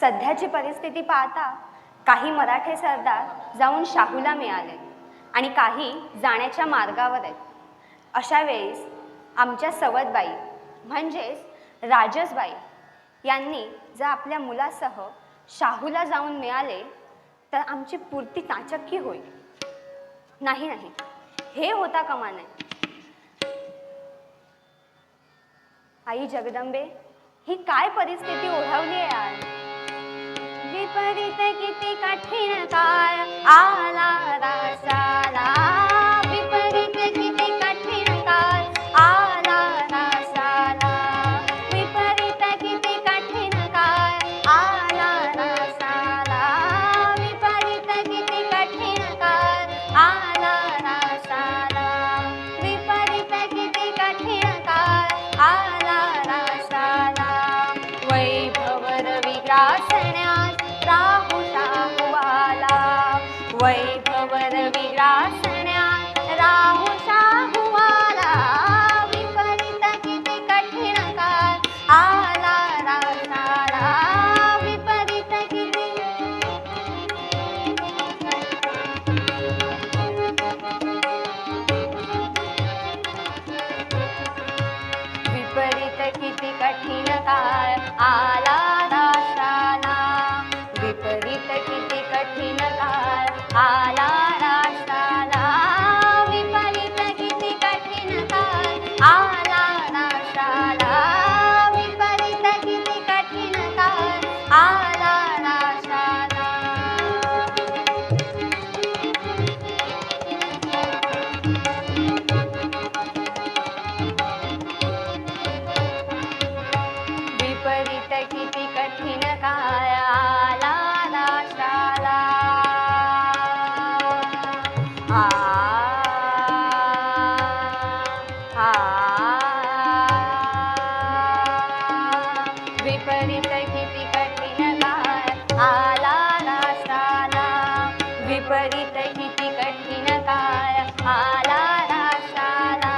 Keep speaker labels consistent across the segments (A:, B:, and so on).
A: सध्याची परिस्थिती पाहता काही मराठे सरदार जाऊन शाहूला मिळाले आणि काही जाण्याच्या मार्गावर आहेत. अशा वेळेस आमच्या सवतबाई म्हणजेच राजसबाई यांनी जर आपल्या मुलासह शाहूला जाऊन मिळाले तर आमची पूर्ती नाचक्की होईल. नाही नाही. हे होता कमा नाही आई जगदंबे ही काय परिस्थिती ओढवली आहे यार विपरीत किती कठीण काळ आला रासाला वर विरासण्या राहू शाहू विपरीत किती कठीण काय आला राशाला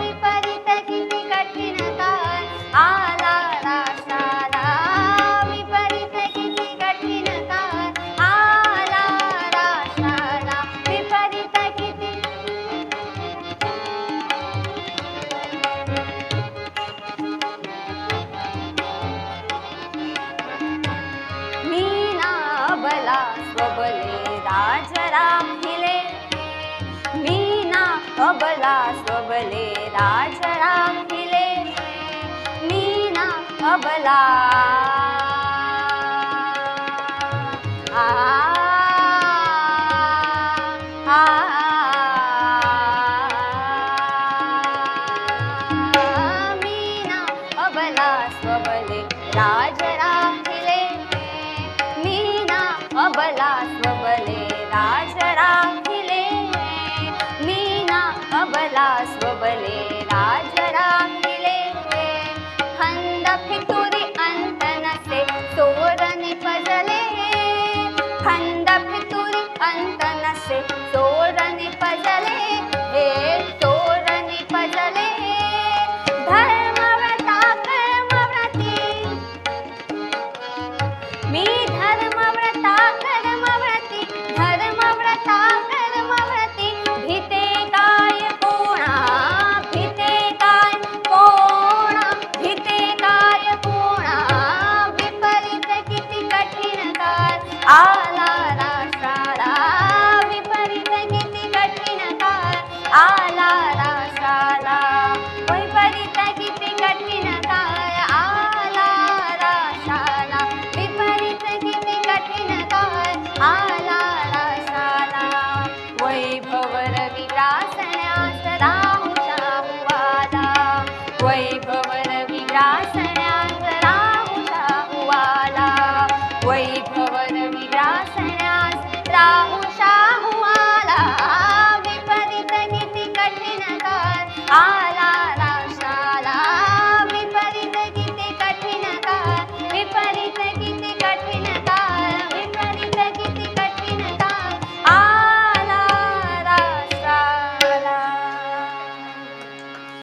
A: विपरीत किती कठीण काय आला राशाला विपरीत किती कठीण काय आला राशाला विपरीत किती मीना बला स्वबले अबला आ, आ, मीना अबला स्वबले राजराम हिले मीना अबला स्वबले राजराम हिले मीना अबला स्वबले राजराम